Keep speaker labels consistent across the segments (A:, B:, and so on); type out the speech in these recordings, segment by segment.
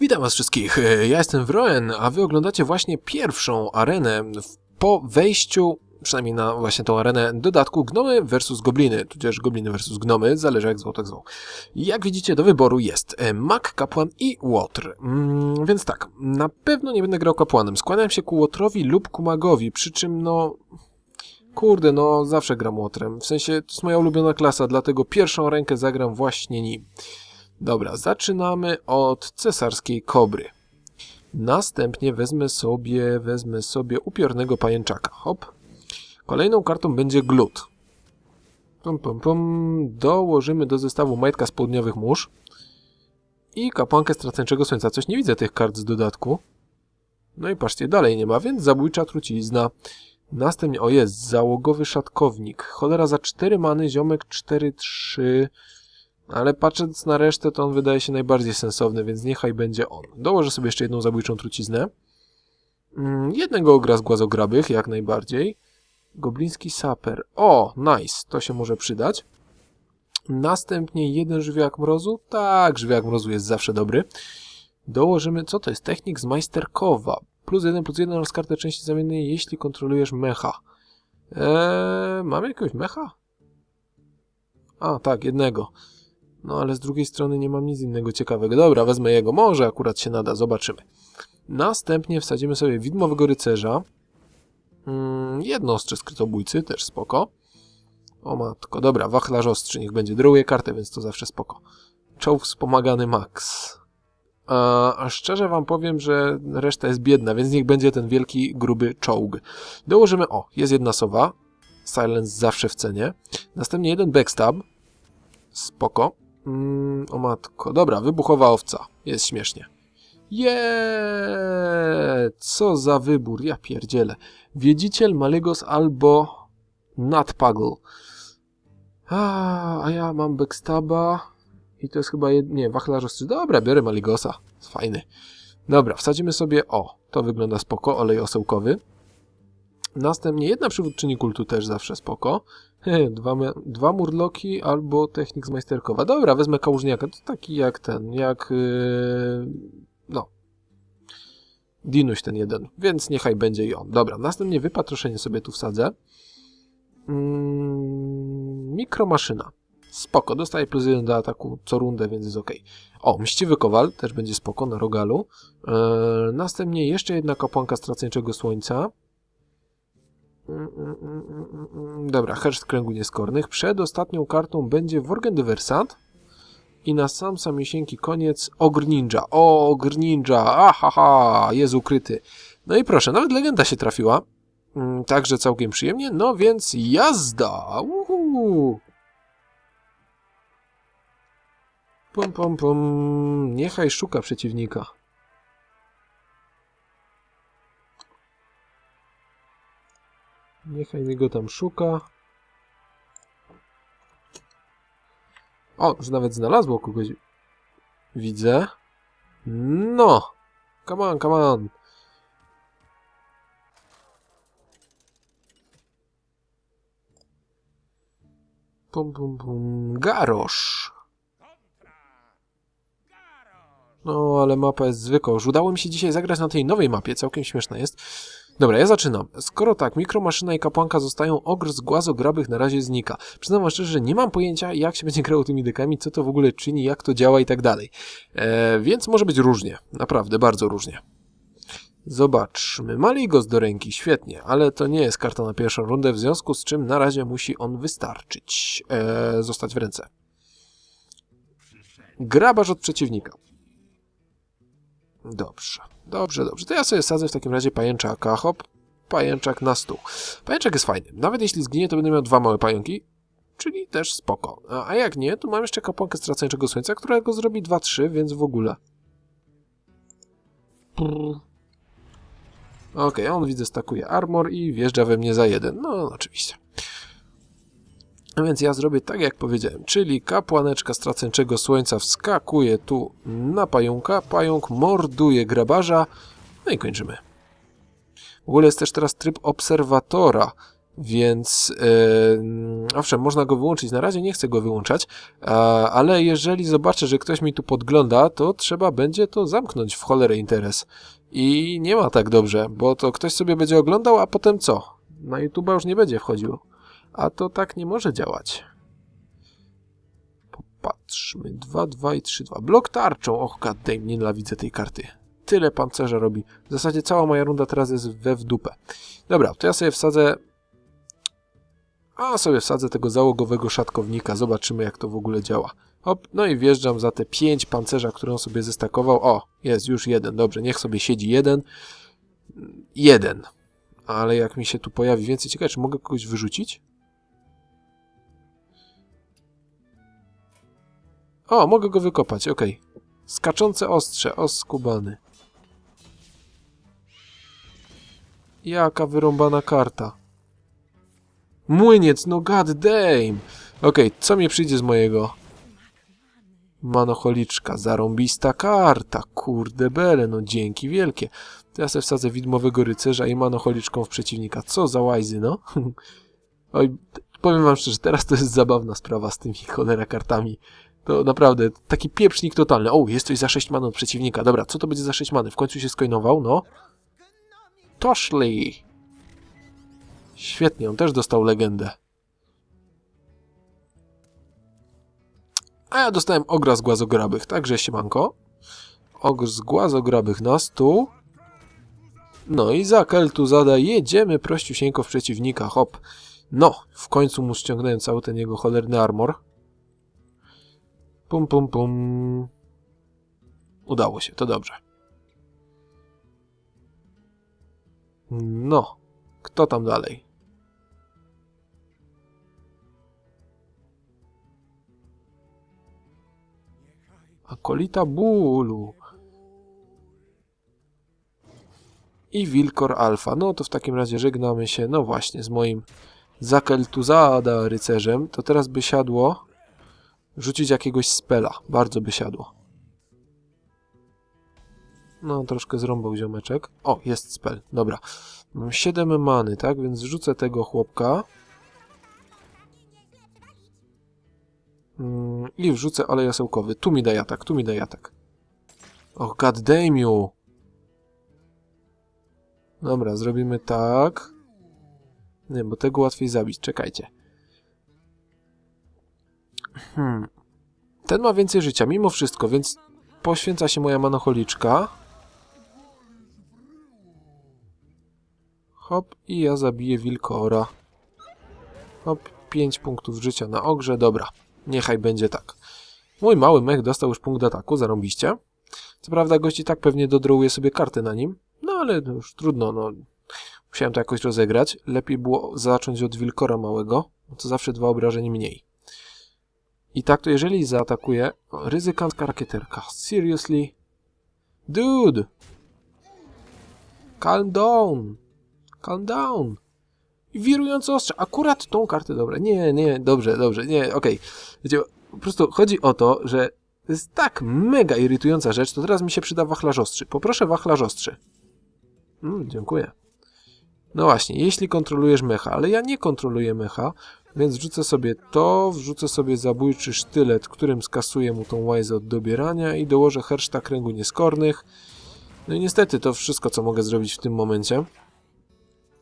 A: Witam was wszystkich, E, ja jestem Wroen, a wy oglądacie właśnie pierwszą arenę po wejściu, przynajmniej na właśnie tą arenę, dodatku Gnomy vs Gobliny, tudzież Gobliny vs Gnomy, zależy jak zwał, tak zwał. Jak widzicie, do wyboru jest e, Mak, Kapłan i Łotr. Mm, więc tak, na pewno nie będę grał Kapłanem, skłaniam się ku Łotrowi lub ku Magowi, przy czym no... Kurde, no zawsze gram Łotrem, w sensie to jest moja ulubiona klasa, dlatego pierwszą rękę zagram właśnie nim. Dobra, zaczynamy od cesarskiej kobry. Następnie wezmę sobie, wezmę sobie upiornego pajęczaka. Hop. Kolejną kartą będzie glut. Pum, pum, pum. Dołożymy do zestawu majtka z południowych mórz. I kapłankę straceńczego słońca. Coś nie widzę tych kart z dodatku. No i patrzcie, dalej nie ma, więc zabójcza trucizna. Następnie, o jest, załogowy szatkownik. Cholera za 4 many, ziomek 4-3. Ale patrząc na resztę, to on wydaje się najbardziej sensowny, więc niechaj będzie on. Dołożę sobie jeszcze jedną zabójczą truciznę. Mm, jednego ogra z głazograbych, jak najbardziej. Gobliński saper. O, nice, to się może przydać. Następnie jeden żywiołak mrozu. Tak, żywiołak mrozu jest zawsze dobry. Dołożymy, co to jest? Technik z majsterkowa. Plus jeden, plus jeden oraz kartę części zamiennej, jeśli kontrolujesz mecha. Eee, mamy jakiegoś mecha? A, tak, jednego. No ale z drugiej strony nie mam nic innego ciekawego. Dobra, wezmę jego. Może akurat się nada, zobaczymy. Następnie wsadzimy sobie widmowego rycerza. Mm, jedno ostrze skrytobójcy, też spoko. O matko, dobra, wachlarz ostrzy, niech będzie. Drugie kartę, więc to zawsze spoko. Czołg wspomagany max. A, a szczerze wam powiem, że reszta jest biedna, więc niech będzie ten wielki, gruby czołg. Dołożymy, o, jest jedna sowa. Silence zawsze w cenie. Następnie jeden backstab. Spoko. Mm, o matko. Dobra, wybuchowa owca. Jest śmiesznie. Jeee! Co za wybór, ja pierdzielę. Wiedziciel, Malegos albo Nutpuggle. A, a ja mam backstaba i to jest chyba jed... nie, wachlarz. Dobra, biorę Maligosa. Jest fajny. Dobra, wsadzimy sobie, o, to wygląda spoko, olej osełkowy. Następnie jedna przywódczyni kultu też zawsze spoko. Dwa, dwa murloki albo technik z majsterkowa. Dobra, wezmę kałużniaka. To taki jak ten, jak... Yy, no. Dinuś ten jeden, więc niechaj będzie i on. Dobra, następnie wypatroszenie sobie tu wsadzę. Mm, mikromaszyna. Spoko, dostaje plus jeden do ataku co rundę, więc jest ok. O, mściwy kowal, też będzie spoko na rogalu. Eee, następnie jeszcze jedna kapłanka straceńczego słońca. Dobra, herszt kręgu nieskornych. Przed ostatnią kartą będzie Worgen Dywersant. I na sam samisieńki koniec Ogr Ninja. O, Ogr Ninja! Ahaha, jest ukryty. No i proszę, nawet legenda się trafiła. Mm, Także całkiem przyjemnie. No więc jazda! Uhu. Pum, pum, pum. Niechaj szuka przeciwnika. Niechaj mi go tam szuka. O, już nawet znalazło kogoś. Widzę. No! Come on, come on. Pum, pum, pum. Garosz. No, ale mapa jest zwykła. Już udało mi się dzisiaj zagrać na tej nowej mapie, całkiem śmieszna jest. Dobra, ja zaczynam. Skoro tak, mikromaszyna i kapłanka zostają, ogr z głazograbych na razie znika. Przyznam szczerze, że nie mam pojęcia, jak się będzie grało tymi dekami, co to w ogóle czyni, jak to działa i tak dalej. E, więc może być różnie. Naprawdę, bardzo różnie. Zobaczmy. Maligos do ręki, świetnie, ale to nie jest karta na pierwszą rundę, w związku z czym na razie musi on wystarczyć. E, zostać w ręce. Grabarz od przeciwnika. Dobrze, dobrze, dobrze. To ja sobie sadzę w takim razie pajęczaka. Hop, pajęczak na stół. Pajęczak jest fajny. Nawet jeśli zginie, to będę miał dwa małe pająki, czyli też spoko. A, jak nie, to mam jeszcze kapłankę straceńczego słońca, która go zrobi 2-3, więc w ogóle. Okej, on widzę stakuje armor i wjeżdża we mnie za jeden. No, oczywiście. Więc ja zrobię tak, jak powiedziałem, czyli kapłaneczka straceńczego słońca wskakuje tu na pająka, pająk morduje grabarza, no i kończymy. W ogóle jest też teraz tryb obserwatora, Więc yy, owszem, można go wyłączyć. Na razie nie chcę go wyłączać, ale jeżeli zobaczę, że ktoś mi tu podgląda, to trzeba będzie to zamknąć w cholerę interes. I nie ma tak dobrze, bo to ktoś sobie będzie oglądał, a potem co? Na YouTube'a już nie będzie wchodził. A to tak nie może działać. Popatrzmy. 2, 2 i 3, 2. Blok tarczą. Och, goddamn, nienawidzę tej karty. Tyle pancerza robi. W zasadzie cała moja runda teraz jest we w dupę. Dobra, to ja sobie wsadzę... A, sobie wsadzę tego załogowego szatkownika. Zobaczymy, jak to w ogóle działa. Hop, no i wjeżdżam za te 5 pancerza, które on sobie zestakował. O, jest już jeden. Dobrze, niech sobie siedzi jeden. Jeden. Ale jak mi się tu pojawi więcej... Ciekawe, czy mogę kogoś wyrzucić? O, mogę go wykopać, okej. Skaczące ostrze, oskubany. Jaka wyrąbana karta. Młyniec, no god damn! Okej, co mi przyjdzie z mojego? Manocholiczka, zarąbista karta, kurde bele, no dzięki wielkie. To ja sobie wsadzę widmowego rycerza i manocholiczką w przeciwnika. Co za łajzy, no. Oj, powiem wam szczerze, teraz to jest zabawna sprawa z tymi cholera kartami. To naprawdę taki pieprznik totalny. O, jest coś za 6 man od przeciwnika. Dobra, co to będzie za 6 many? W końcu się skoinował, no. Toszli! Świetnie, on też dostał legendę. A ja dostałem ogra z głazograbych, także siemanko. Ogr z głazograbych na stół. No i za Keltuzada jedziemy prościusieńko w przeciwnika, hop. No, w końcu mu ściągnąłem cały ten jego cholerny armor. Pum, pum, pum. Udało się, to dobrze. No, kto tam dalej? Akolita bólu. I Wilkor Alfa. No to w takim razie żegnamy się, no właśnie, z moim Zakeltuzada rycerzem. To teraz by siadło rzucić jakiegoś spela. Bardzo by siadło. No, troszkę zrąbał ziomeczek. O, jest spell. Dobra. Mam 7 many, tak? Więc rzucę tego chłopka. Mm, I wrzucę olej jasełkowy. Tu mi daj atak, tu mi daj atak. Och, god damn you. Dobra, zrobimy tak. Nie, bo tego łatwiej zabić. Czekajcie. Hmm. Ten ma więcej życia, mimo wszystko, więc poświęca się moja manocholiczka. Hop, i ja zabiję wilkora. Hop, 5 punktów życia na ogrze, dobra. Niechaj będzie tak. Mój mały mech dostał już punkt ataku, zarąbiście. Co prawda gość i tak pewnie dodrołuje sobie karty na nim, no ale już trudno, no. Musiałem to jakoś rozegrać. Lepiej było zacząć od wilkora małego, to zawsze dwa obrażeń mniej. I tak to jeżeli zaatakuje... Ryzykantka rakieterka. Seriously? Dude! Calm down! Calm down! I wirujące ostrze. Akurat tą kartę, dobra. Nie, nie, dobrze, dobrze, nie, okej. Wiecie, po prostu chodzi o to, że to jest tak mega irytująca rzecz, to teraz mi się przyda wachlarz ostrzy. Poproszę wachlarz ostrzy. Mm, dziękuję. No właśnie, jeśli kontrolujesz mecha, ale ja nie kontroluję mecha, więc wrzucę sobie to, wrzucę sobie zabójczy sztylet, którym skasuję mu tą łajzę od dobierania i dołożę herszta kręgu nieskornych. No i niestety to wszystko, co mogę zrobić w tym momencie.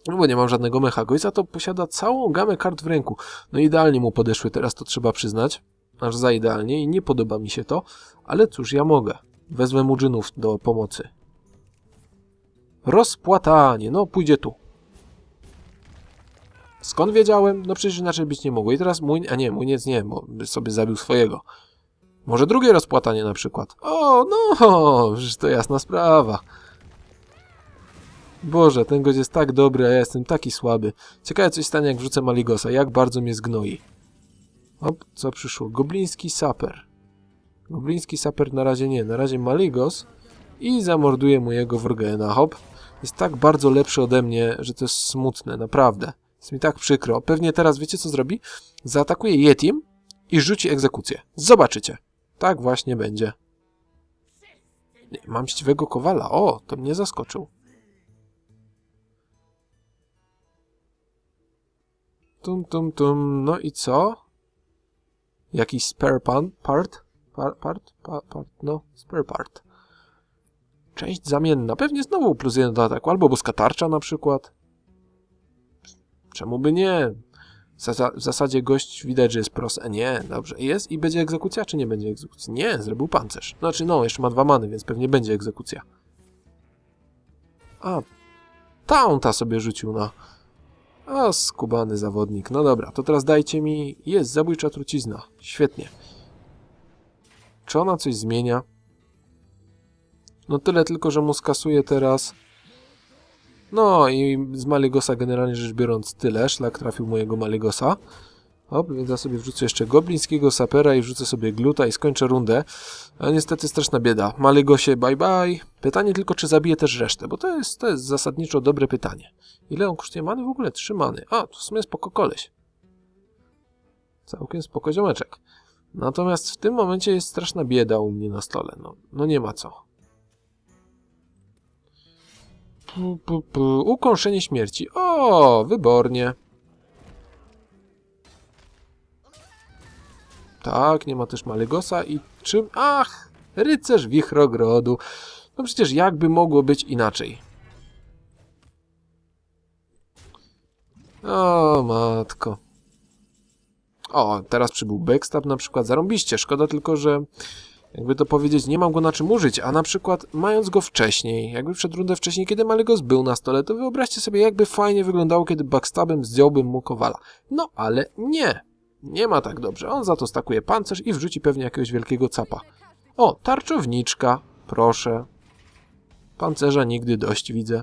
A: No bo nie mam żadnego mecha. Gość za to posiada całą gamę kart w ręku. No idealnie mu podeszły teraz, to trzeba przyznać. Aż za idealnie i nie podoba mi się to. Ale cóż, ja mogę. Wezmę murzynów do pomocy. Rozpłatanie. No, pójdzie tu. Skąd wiedziałem? No przecież inaczej być nie mogło. I teraz mój... A nie, mój nic nie, bo sobie zabił swojego. Może drugie rozpłatanie na przykład. O, no, przecież to jasna sprawa. Boże, ten gość jest tak dobry, a ja jestem taki słaby. Ciekawe coś stanie, jak wrzucę Maligosa. Jak bardzo mnie zgnoi. Hop, co przyszło? Gobliński saper. Gobliński saper na razie nie. Na razie Maligos. I zamorduje mojego Wrgena. Hop. Jest tak bardzo lepszy ode mnie, że to jest smutne, naprawdę. Jest mi tak przykro. Pewnie teraz wiecie co zrobi? Zaatakuje Yetim i rzuci egzekucję. Zobaczycie. Tak właśnie będzie. Nie, mam ściwego kowala. O, to mnie zaskoczył. Tum, tum, tum. No i co? Jakiś spare pan, part? Par, part? Pa, part? No, spare part. Część zamienna. Pewnie znowu plus jeden do ataku. Albo boska tarcza na przykład. Czemu by nie? W zasa- W zasadzie gość widać, że jest pros. E, nie, dobrze. Jest i będzie egzekucja, czy nie będzie egzekucji? Nie, zrobił pancerz. Znaczy, no, jeszcze ma dwa many, więc pewnie będzie egzekucja. A, taunta sobie rzucił na... A, skubany zawodnik. No dobra, to teraz dajcie mi... Jest, zabójcza trucizna. Świetnie. Czy ona coś zmienia? No tyle tylko, że mu skasuje teraz... No i z Maligosa generalnie rzecz biorąc tyle. Szlak trafił mojego Maligosa. Hop, więc ja sobie wrzucę jeszcze goblińskiego sapera i wrzucę sobie gluta i skończę rundę. A niestety straszna bieda. Maligosie, bye bye. Pytanie tylko, czy zabije też resztę, bo to jest, to jest zasadniczo dobre pytanie. Ile on kosztuje many? W ogóle trzy many. A, to w sumie spoko koleś. Całkiem spoko ziomeczek. Natomiast w tym momencie jest straszna bieda u mnie na stole. No, no nie ma co. Pu, pu, pu. Ukąszenie śmierci. O, wybornie. Tak, nie ma też Malegosa i czym? Ach, rycerz wichrogrodu. No przecież jakby mogło być inaczej? O, matko. O, teraz przybył backstab na przykład. Zarąbiście. Szkoda tylko, że jakby to powiedzieć, nie mam go na czym użyć, a na przykład mając go wcześniej, jakby przed rundę wcześniej, kiedy Malegos był na stole, to wyobraźcie sobie, jakby fajnie wyglądało, kiedy backstabem zdjąłbym mu kowala. No, ale nie. Nie ma tak dobrze. On za to stakuje pancerz i wrzuci pewnie jakiegoś wielkiego capa. O, tarczowniczka. Proszę. Pancerza nigdy dość widzę.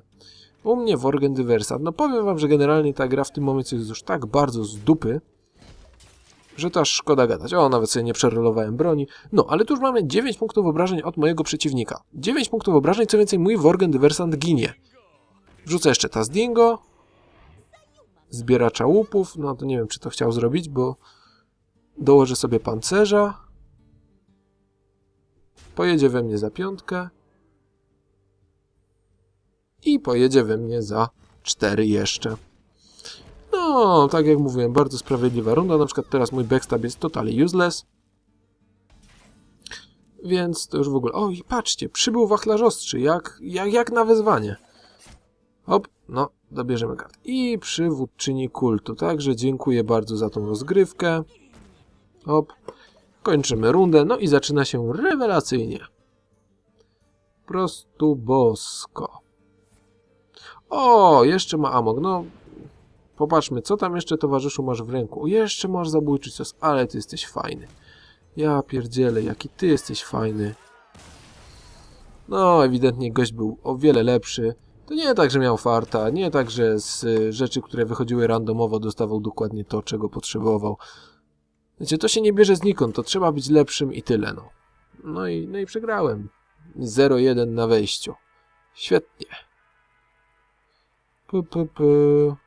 A: U mnie Worgen Dywersat. No powiem wam, że generalnie ta gra w tym momencie jest już tak bardzo z dupy, że to aż szkoda gadać. O, nawet sobie nie przerolowałem broni. No, ale tu już mamy 9 punktów obrażeń od mojego przeciwnika. 9 punktów obrażeń, co więcej, mój Worgen Dywersant ginie. Wrzucę jeszcze Tazdingo. Zbieracza łupów. No, to nie wiem, czy to chciał zrobić, bo dołożę sobie pancerza. Pojedzie we mnie za piątkę. I pojedzie we mnie za 4 jeszcze. No, tak jak mówiłem, bardzo sprawiedliwa runda. Na przykład teraz mój backstab jest totalnie useless. Więc to już w ogóle... O, i patrzcie, przybył wachlarz ostrzy, jak, jak, jak na wezwanie. Hop, no, dobierzemy kart. I przywódczyni kultu, także dziękuję bardzo za tą rozgrywkę. Hop, kończymy rundę, no i zaczyna się rewelacyjnie. Prostu bosko. O, jeszcze ma amok, no... Popatrzmy, co tam jeszcze, towarzyszu, masz w ręku. Jeszcze masz zabójczy cios, ale ty jesteś fajny. Ja pierdzielę, jaki ty jesteś fajny. No, ewidentnie gość był o wiele lepszy. To nie tak, że miał farta, nie tak, że z y, rzeczy, które wychodziły randomowo, dostawał dokładnie to, czego potrzebował. Wiecie, to się nie bierze znikąd, to trzeba być lepszym i tyle, no. No i, no i przegrałem. 0-1 na wejściu. Świetnie. Pu, pu, pu.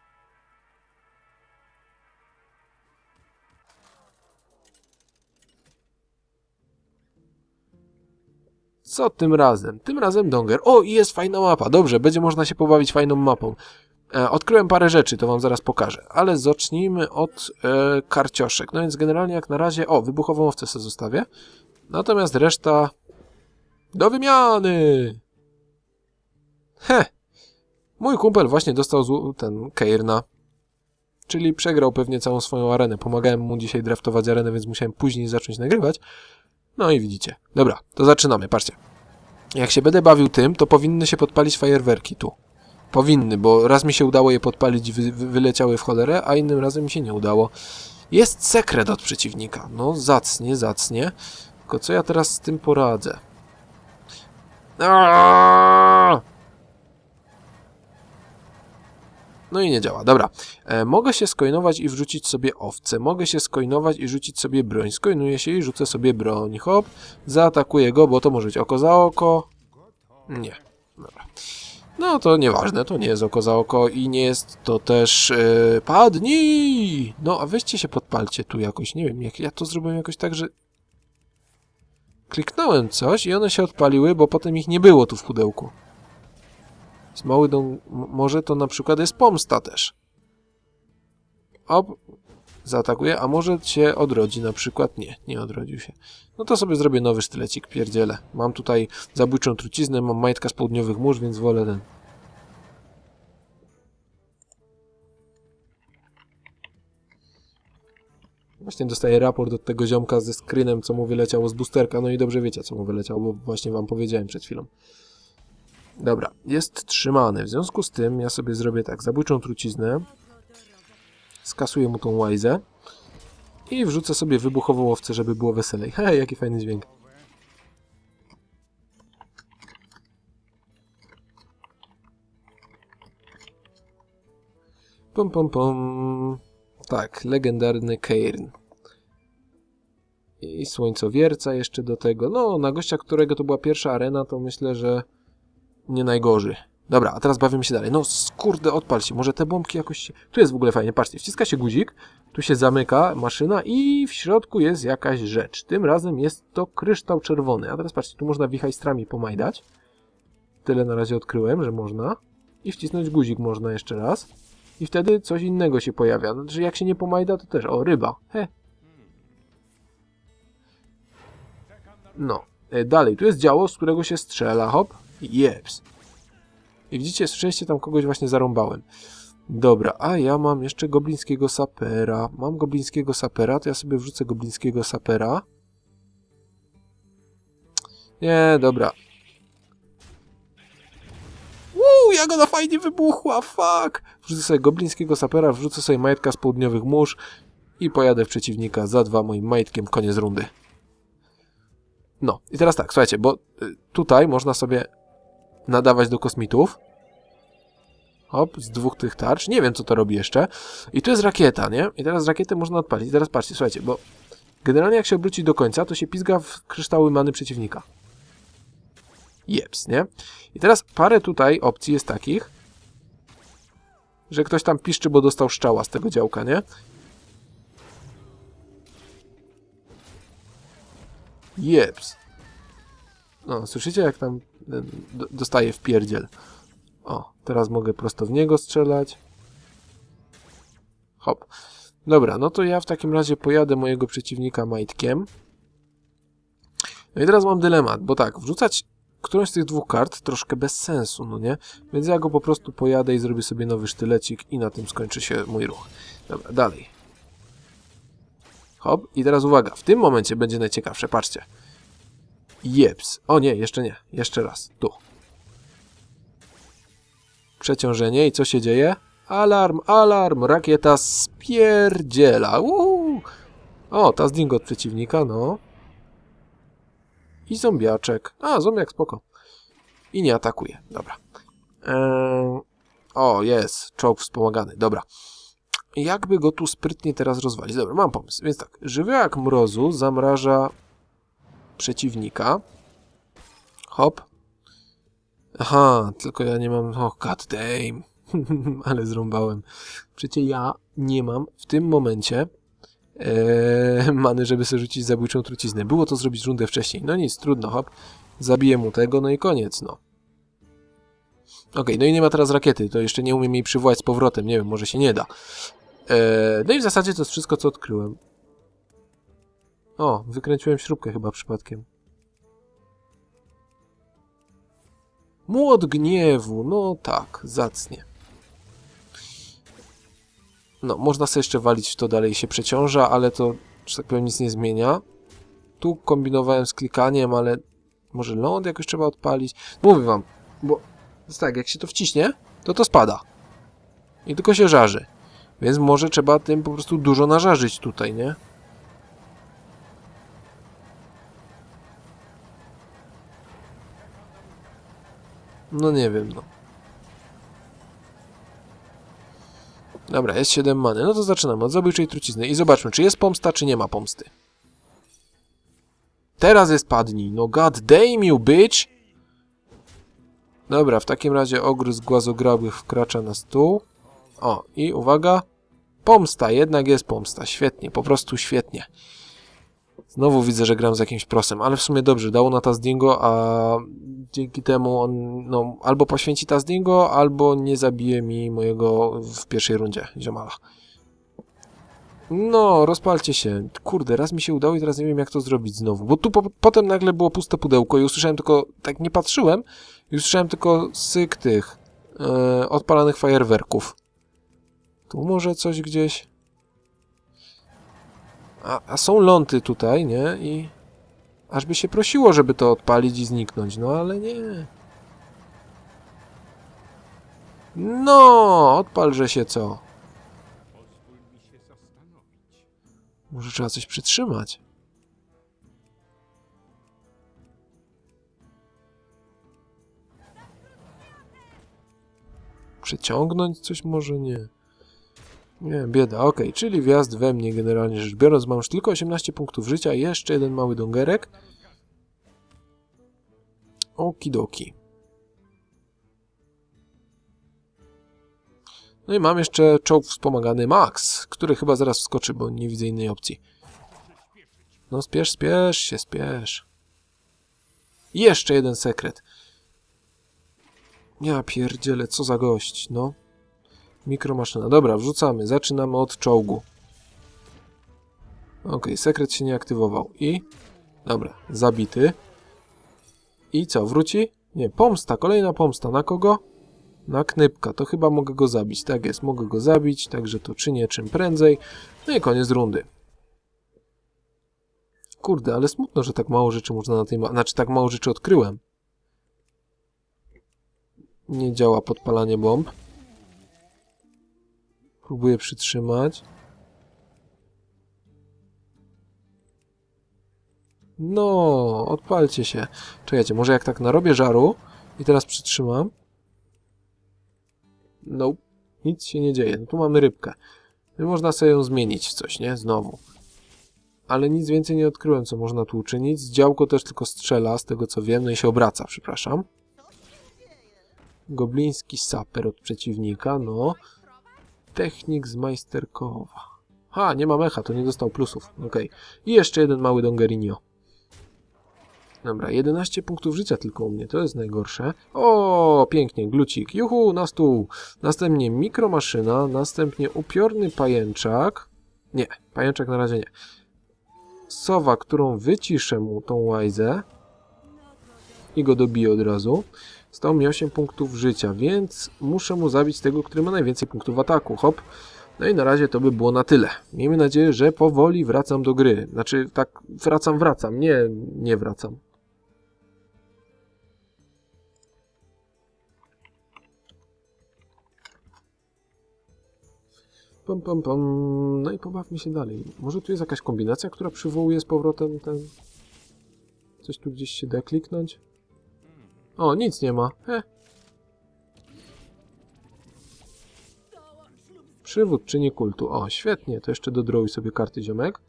A: Co tym razem? Tym razem Donger. O, i jest fajna mapa. Dobrze, będzie można się pobawić fajną mapą. E, odkryłem parę rzeczy, to wam zaraz pokażę. Ale zacznijmy od e, karcioszek. No więc generalnie jak na razie... O, wybuchową owcę sobie zostawię. Natomiast reszta... Do wymiany! He! Mój kumpel właśnie dostał ten Keirna. Czyli przegrał pewnie całą swoją arenę. Pomagałem mu dzisiaj draftować arenę, więc musiałem później zacząć nagrywać. No i widzicie. Dobra, to zaczynamy. Patrzcie. Jak się będę bawił tym, to powinny się podpalić fajerwerki tu. Powinny, bo raz mi się udało je podpalić wy, wyleciały w cholerę, a innym razem mi się nie udało. Jest sekret od przeciwnika. No, zacnie, zacnie. Tylko co ja teraz z tym poradzę? Aaaa! No i nie działa. Dobra. E, mogę się skoinować i wrzucić sobie owce. Mogę się skoinować i rzucić sobie broń. Skoinuję się i rzucę sobie broń. Hop. Zaatakuję go, bo to może być oko za oko. Nie. Dobra. No to nieważne, to nie jest oko za oko i nie jest to też... E, padnij! No, a weźcie się podpalcie tu jakoś. Nie wiem, jak ja to zrobiłem jakoś tak, że... Kliknąłem coś i one się odpaliły, bo potem ich nie było tu w pudełku. Z mały dom, m- może to na przykład jest pomsta też. Op, zaatakuje, a może się odrodzi na przykład? Nie, nie odrodził się. No to sobie zrobię nowy sztylecik, pierdzielę. Mam tutaj zabójczą truciznę, mam majtka z południowych mórz, więc wolę ten. Właśnie dostaję raport od tego ziomka ze screenem, co mu wyleciało z boosterka, no i dobrze wiecie, co mu wyleciało, bo właśnie wam powiedziałem przed chwilą. Dobra, jest trzymany. W związku z tym ja sobie zrobię tak, zabójczą truciznę, skasuję mu tą łajzę i wrzucę sobie wybuchową łowcę, żeby było weselej. Hej, jaki fajny dźwięk. Pom, pom, pom. Tak, legendarny Cairn. I słońcowierca jeszcze do tego. No, na gościa, którego to była pierwsza arena, to myślę, że nie najgorzej. Dobra, a teraz bawimy się dalej. No, skurde, odpal się. Może te bombki jakoś się... Tu jest w ogóle fajnie, patrzcie. Wciska się guzik, tu się zamyka maszyna i w środku jest jakaś rzecz. Tym razem jest to kryształ czerwony. A teraz patrzcie, tu można wichajstrami pomajdać. Tyle na razie odkryłem, że można. I wcisnąć guzik można jeszcze raz. I wtedy coś innego się pojawia. Znaczy, jak się nie pomajda, to też... O, ryba. He. No. E, Dalej, tu jest działo, z którego się strzela. Hop. Jeps. I widzicie, słyszeliście tam kogoś właśnie zarąbałem. Dobra, a ja mam jeszcze goblińskiego sapera. Mam goblińskiego sapera, to ja sobie wrzucę goblińskiego sapera. Nie, dobra. Uuu, jak ona fajnie wybuchła, fuck! Wrzucę sobie goblińskiego sapera, wrzucę sobie majtka z południowych mórz i pojadę w przeciwnika za dwa moim majtkiem, koniec rundy. No, i teraz tak, słuchajcie, bo y, tutaj można sobie nadawać do kosmitów. Hop, z dwóch tych tarcz. Nie wiem, co to robi jeszcze. I tu jest rakieta, nie? I teraz rakietę można odpalić. I teraz patrzcie, słuchajcie, bo generalnie jak się obróci do końca, to się pizga w kryształy many przeciwnika. Jeps, nie? I teraz parę tutaj opcji jest takich, że ktoś tam piszczy, bo dostał szczała z tego działka, nie? Jeps. No, słyszycie jak tam dostaje w pierdziel. O, teraz mogę prosto w niego strzelać. Hop. Dobra, no to ja w takim razie pojadę mojego przeciwnika majtkiem. No i teraz mam dylemat, bo tak, wrzucać którąś z tych dwóch kart troszkę bez sensu, no nie? Więc ja go po prostu pojadę i zrobię sobie nowy sztylecik i na tym skończy się mój ruch. Dobra, dalej. Hop, i teraz uwaga, w tym momencie będzie najciekawsze, patrzcie. Jeps. O nie, jeszcze nie. Jeszcze raz. Tu. Przeciążenie i co się dzieje? Alarm, alarm, rakieta spierdziela. Uuu. O, ta zdingo od przeciwnika, no. I zombiaczek. A, zombiak, spoko. I nie atakuje. Dobra. Eee, o, jest. Czołg wspomagany. Dobra. Jakby go tu sprytnie teraz rozwalić? Dobra, mam pomysł. Więc tak. Żywiołak mrozu zamraża przeciwnika. Hop. Aha, tylko ja nie mam... O, god damn. Ale zrąbałem. Przecież ja nie mam w tym momencie e, many, żeby sobie rzucić zabójczą truciznę. Było to zrobić rundę wcześniej. No nic, trudno, hop. Zabiję mu tego, no i koniec, no. Okej, no i nie ma teraz rakiety, to jeszcze nie umiem jej przywołać z powrotem, nie wiem, może się nie da. E, no i w zasadzie to jest wszystko, co odkryłem. O, wykręciłem śrubkę chyba przypadkiem. Młot gniewu, no tak, zacnie. No, można sobie jeszcze walić w to dalej się przeciąża, ale to, że tak powiem, nic nie zmienia. Tu kombinowałem z klikaniem, ale może ląd jakoś trzeba odpalić. Mówię wam, bo tak, jak się to wciśnie, to to spada. I tylko się żarzy. Więc może trzeba tym po prostu dużo nażarzyć tutaj, nie? No nie wiem, no. Dobra, jest 7 many. No to zaczynamy od zabójczej trucizny i zobaczmy, czy jest pomsta, czy nie ma pomsty. Teraz jest padnij. No god damn you, bitch! Dobra, w takim razie ogryz głazograbych wkracza na stół. O, i uwaga. Pomsta, jednak jest pomsta. Świetnie, po prostu świetnie. Znowu widzę, że gram z jakimś prosem, ale w sumie dobrze, dało na Tazdingo, a dzięki temu on no, albo poświęci Tazdingo, albo nie zabije mi mojego w pierwszej rundzie ziomala. No, rozpalcie się. Kurde, raz mi się udało i teraz nie wiem jak to zrobić znowu. Bo tu po, potem nagle było puste pudełko i usłyszałem tylko, tak nie patrzyłem, i usłyszałem tylko syk tych e, odpalanych fajerwerków. Tu może coś gdzieś. A, a są ląty tutaj, nie? I aż by się prosiło, żeby to odpalić i zniknąć. No ale nie. No, odpalże się co. Może trzeba coś przytrzymać. Przeciągnąć coś może nie. Nie, bieda, okej, czyli wjazd we mnie generalnie rzecz biorąc. Mam już tylko 18 punktów życia, jeszcze jeden mały dongerek. Okidoki. No i mam jeszcze czołg wspomagany Max, który chyba zaraz wskoczy, bo nie widzę innej opcji. No spiesz, spiesz się, spiesz. I jeszcze jeden sekret. Ja pierdzielę, co za gość, no. Mikromaszyna. Dobra, wrzucamy. Zaczynamy od czołgu. Okej, sekret się nie aktywował. I... Dobra, zabity. I co, wróci? Nie, pomsta, kolejna pomsta. Na kogo? Na knypka. To chyba mogę go zabić. Tak jest, mogę go zabić, także to czynię czym prędzej. No i koniec rundy. Kurde, ale smutno, że tak mało rzeczy można na tej ma... Znaczy, tak mało rzeczy odkryłem. Nie działa podpalanie bomb. Próbuję przytrzymać. No, odpalcie się. Czekajcie, może jak tak narobię żaru i teraz przytrzymam. No, nic się nie dzieje. No tu mamy rybkę. Można sobie ją zmienić w coś, nie? Znowu. Ale nic więcej nie odkryłem, co można tu uczynić. Działko też tylko strzela, z tego co wiem, no i się obraca, przepraszam. Gobliński saper od przeciwnika, no. Technik z Majsterkowa. Ha, nie ma mecha, to nie dostał plusów. Okej. I jeszcze jeden mały Dongerinio. Dobra, 11 punktów życia tylko u mnie, to jest najgorsze. O, pięknie, glucik, juhu, na stół. Następnie mikromaszyna, następnie upiorny pajęczak. Nie, pajęczak na razie nie. Sowa, którą wyciszę mu tą łajzę i go dobiję od razu. Stał mi 8 punktów życia, więc muszę mu zabić tego, który ma najwięcej punktów ataku. Hop. No i na razie to by było na tyle. Miejmy nadzieję, że powoli wracam do gry. Znaczy, tak wracam, wracam. Nie, nie wracam. Pam, pam, pam. No i pobawmy się dalej. Może tu jest jakaś kombinacja, która przywołuje z powrotem ten... Coś tu gdzieś się da kliknąć? O, nic nie ma. He. Przywódczyni kultu. O, świetnie. To jeszcze dodrołuj sobie karty, ziomek.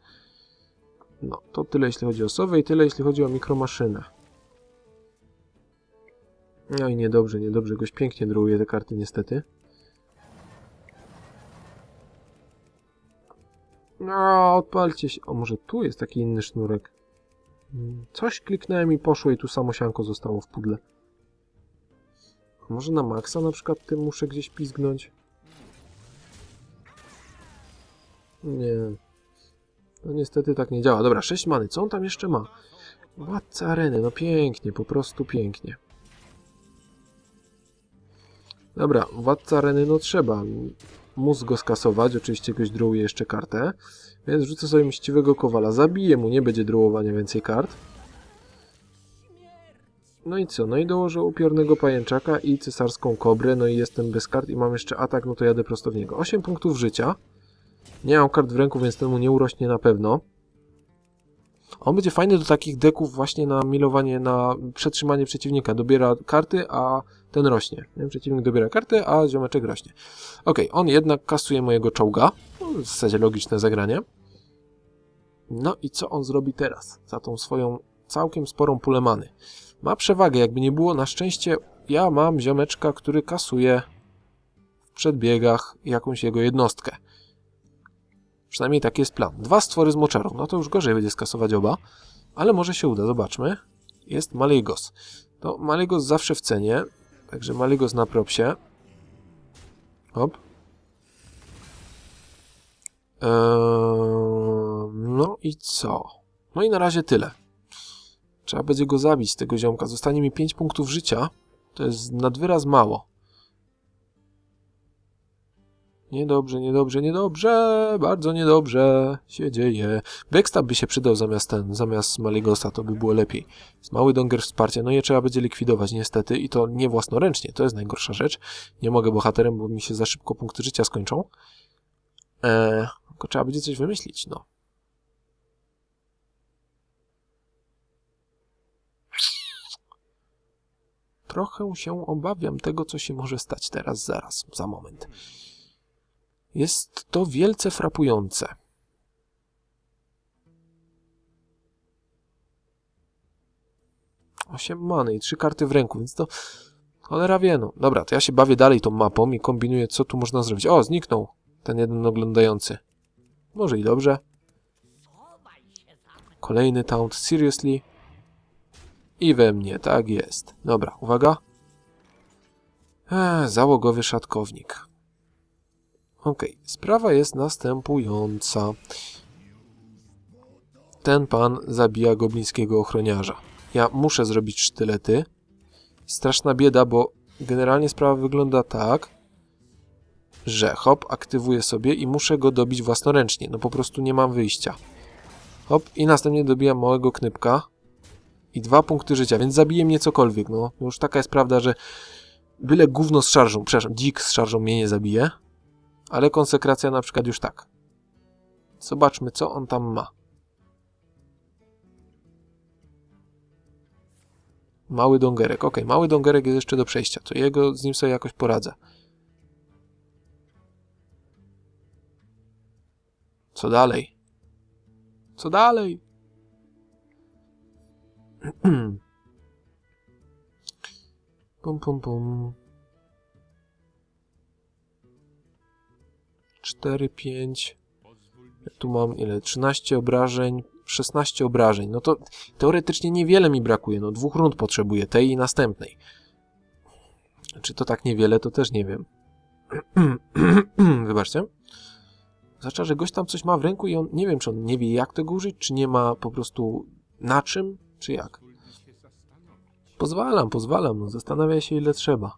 A: No, to tyle jeśli chodzi o sowę i tyle jeśli chodzi o mikromaszynę. No i niedobrze, niedobrze. Goś pięknie druje te karty niestety. No, odpalcie się. O, może tu jest taki inny sznurek. Coś kliknąłem i poszło i tu samo sianko zostało w pudle. Może na maksa na przykład tym muszę gdzieś pizgnąć? Nie. No niestety tak nie działa. Dobra, 6 many. Co on tam jeszcze ma? Władca areny. No pięknie, po prostu pięknie. Dobra, władca areny no trzeba. Mózg go skasować. Oczywiście goś druuje jeszcze kartę. Więc rzucę sobie mściwego kowala. Zabiję mu, nie będzie druowania więcej kart. No i co? No i dołożę upiornego pajęczaka i cesarską kobrę. No i jestem bez kart i mam jeszcze atak, no to jadę prosto w niego. 8 punktów życia. Nie mam kart w ręku, więc temu nie urośnie na pewno. On będzie fajny do takich deków właśnie na milowanie, na przetrzymanie przeciwnika. Dobiera karty, a ten rośnie. Nie? Przeciwnik dobiera karty, a ziomeczek rośnie. Ok, on jednak kasuje mojego czołga. No, w zasadzie logiczne zagranie. No i co on zrobi teraz? Za tą swoją całkiem sporą pulę many. Ma przewagę, jakby nie było. Na szczęście ja mam ziomeczka, który kasuje w przedbiegach jakąś jego jednostkę. Przynajmniej taki jest plan. Dwa stwory z moczarą. No to już gorzej będzie skasować oba. Ale może się uda, zobaczmy. Jest Maligos. To Maligos zawsze w cenie. Także Maligos na propsie. Hop. Eee, no i co? No i na razie tyle. Trzeba będzie go zabić, tego ziomka. Zostanie mi 5 punktów życia. To jest nad wyraz mało. Niedobrze, niedobrze, niedobrze, bardzo niedobrze się dzieje. Backstab by się przydał zamiast ten, zamiast Maligosa, to by było lepiej. Jest mały donger wsparcia, no je trzeba będzie likwidować niestety i to nie własnoręcznie, to jest najgorsza rzecz. Nie mogę bohaterem, bo mi się za szybko punkty życia skończą. Eee, tylko trzeba będzie coś wymyślić, no. Trochę się obawiam tego, co się może stać teraz, zaraz, za moment. Jest to wielce frapujące. Osiem many i trzy karty w ręku, więc to cholera wie, no. Dobra, to ja się bawię dalej tą mapą i kombinuję, co tu można zrobić. O, zniknął ten jeden oglądający. Może i dobrze. Kolejny taunt, seriously. I we mnie, tak jest. Dobra, uwaga. Eee, załogowy szatkownik. Okej, sprawa jest następująca. Ten pan zabija goblińskiego ochroniarza. Ja muszę zrobić sztylety. Straszna bieda, bo generalnie sprawa wygląda tak, że hop, aktywuję sobie i muszę go dobić własnoręcznie. No po prostu nie mam wyjścia. Hop, i następnie dobijam małego knypka i dwa punkty życia, więc zabije mnie cokolwiek. No, już taka jest prawda, że byle gówno z szarżą, przepraszam, dzik z szarżą mnie nie zabije, ale konsekracja na przykład już tak. Zobaczmy, co on tam ma. Mały dongerek. Ok, mały dongerek jest jeszcze do przejścia. To jego z nim sobie jakoś poradzę. Co dalej? Co dalej? pum, pum, pum. 4, 5. Tu mam ile? 13 obrażeń, 16 obrażeń. No to teoretycznie niewiele mi brakuje. No dwóch rund potrzebuję, tej i następnej. Czy to tak niewiele, to też nie wiem. Wybaczcie. Zwłaszcza, że gość tam coś ma w ręku i on, nie wiem, czy on nie wie jak tego użyć, czy nie ma po prostu na czym, czy jak. Pozwalam, pozwalam, no się ile trzeba.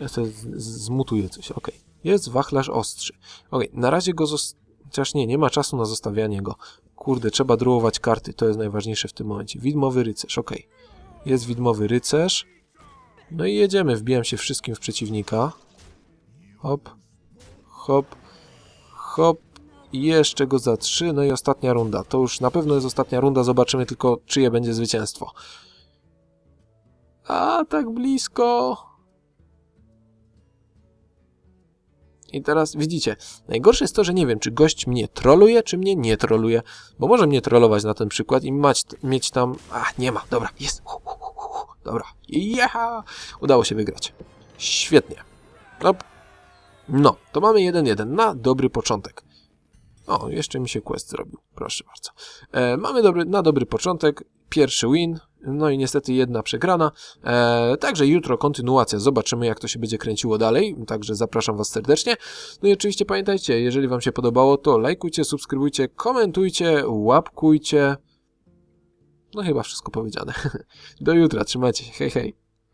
A: Ja sobie zmutuję coś, okej. Jest wachlarz ostrzy. Okej, na razie go. Chociaż nie, nie ma czasu na zostawianie go. Kurde, trzeba druować karty, to jest najważniejsze w tym momencie. Widmowy rycerz, okej. Jest widmowy rycerz. No i jedziemy, wbijam się wszystkim w przeciwnika. Hop, hop, hop. I jeszcze go za trzy, no i ostatnia runda. To już na pewno jest ostatnia runda, zobaczymy tylko czyje będzie zwycięstwo. A, tak blisko. I teraz widzicie, najgorsze jest to, że nie wiem, czy gość mnie troluje, czy mnie nie troluje, bo może mnie trollować na ten przykład i mać, mieć tam... A, nie ma, dobra, jest. Dobra, jecha! Udało się wygrać. Świetnie. Op. No, to mamy 1-1 na dobry początek. O, jeszcze mi się quest zrobił, proszę bardzo. E, mamy dobry, na dobry początek, pierwszy win, no i niestety jedna przegrana. E, także jutro kontynuacja, zobaczymy jak to się będzie kręciło dalej, także zapraszam Was serdecznie. No i oczywiście pamiętajcie, jeżeli Wam się podobało, to lajkujcie, subskrybujcie, komentujcie, łapkujcie. No chyba wszystko powiedziane. Do jutra, trzymajcie się, hej hej.